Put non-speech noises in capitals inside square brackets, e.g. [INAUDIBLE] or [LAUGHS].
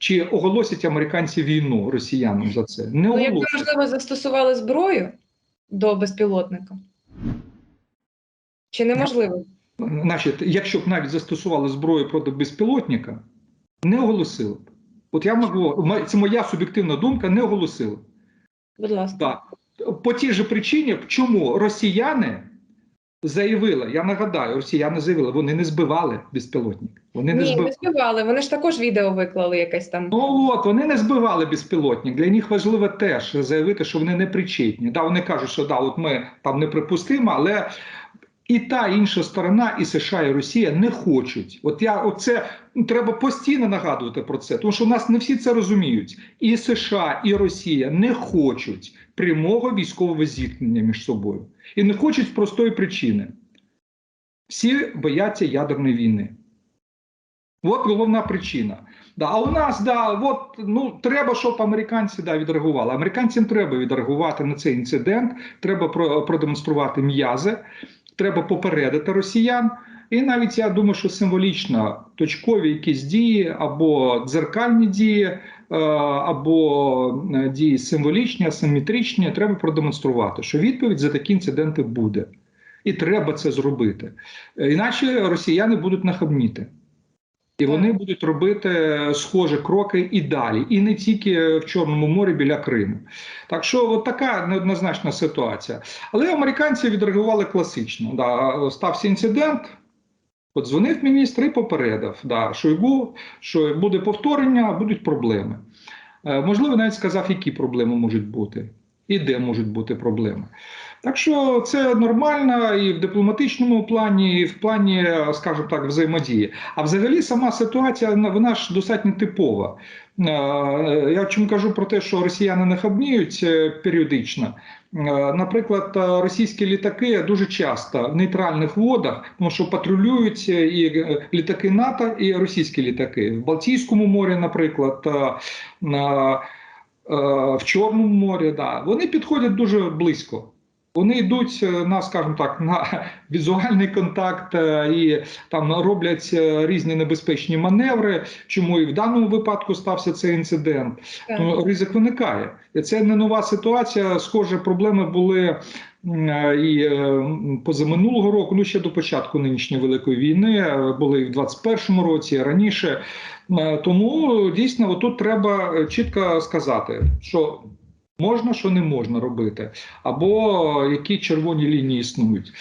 Чи оголосять американці війну росіянам за це? Не Ну, якби, можливо, застосували зброю до безпілотника. Чи неможливо? Значить, якщо б навіть застосували зброю проти безпілотника, не оголосили б. От я можу, це моя суб'єктивна думка, не оголосили. б. Будь ласка. Так. По тій же причині, чому росіяни заявили, я нагадаю, росіяни заявили, вони не збивали безпілотник. Вони не Ні, збивали. не збивали. Вони ж також відео виклали якесь там. Ну от вони не збивали безпілотник. Для них важливо теж заявити, що вони не причетні. Да, вони кажуть, що да, от ми там не припустимо, але і та інша сторона, і США, і Росія не хочуть. От я оце ну, треба постійно нагадувати про це, тому що у нас не всі це розуміють. І США, і Росія не хочуть прямого військового зіткнення між собою. І не хочуть з простої причини. Всі бояться ядерної війни. От головна причина. Да, а у нас да, от, ну, треба, щоб американці да, відреагували. Американцям треба відреагувати на цей інцидент, треба про, продемонструвати м'язи, треба попередити росіян. І навіть я думаю, що символічно точкові якісь дії або дзеркальні дії, е, або е, дії символічні, асиметричні, треба продемонструвати, що відповідь за такі інциденти буде. І треба це зробити. Е, Іначе росіяни будуть нахабніти. І вони будуть робити схожі кроки і далі, і не тільки в Чорному морі біля Криму. Так що от така неоднозначна ситуація. Але американці відреагували класично. Да, стався інцидент. Подзвонив міністр і попередив да, Шойгу, що буде повторення, будуть проблеми. Е, можливо, навіть сказав, які проблеми можуть бути, і де можуть бути проблеми. Так що це нормально і в дипломатичному плані, і в плані, скажімо так, взаємодії. А взагалі сама ситуація вона- ж достатньо типова. Е, Я чому кажу про те, що росіяни не хабніють е, періодично. Е, Наприклад, російські літаки дуже часто в нейтральних водах, тому що патрулюють е, і літаки НАТО, і російські літаки в Балтійському морі, наприклад. Е, в Чорному морі, да, вони підходять дуже близько. Вони йдуть е, на, скажімо так, на [LAUGHS] візуальний контакт е, і там роблять різні небезпечні маневри. Чому і в даному випадку стався цей інцидент? Так. Ризик виникає. Це не нова ситуація. Схоже, проблеми були і е, позаминулого року, ну ще до початку нинішньої великої війни, е, були і в 21-му році, і раніше. Е, Тому дійсно тут треба е, чітко сказати, що можна, що не можна робити, або які червоні лінії існують.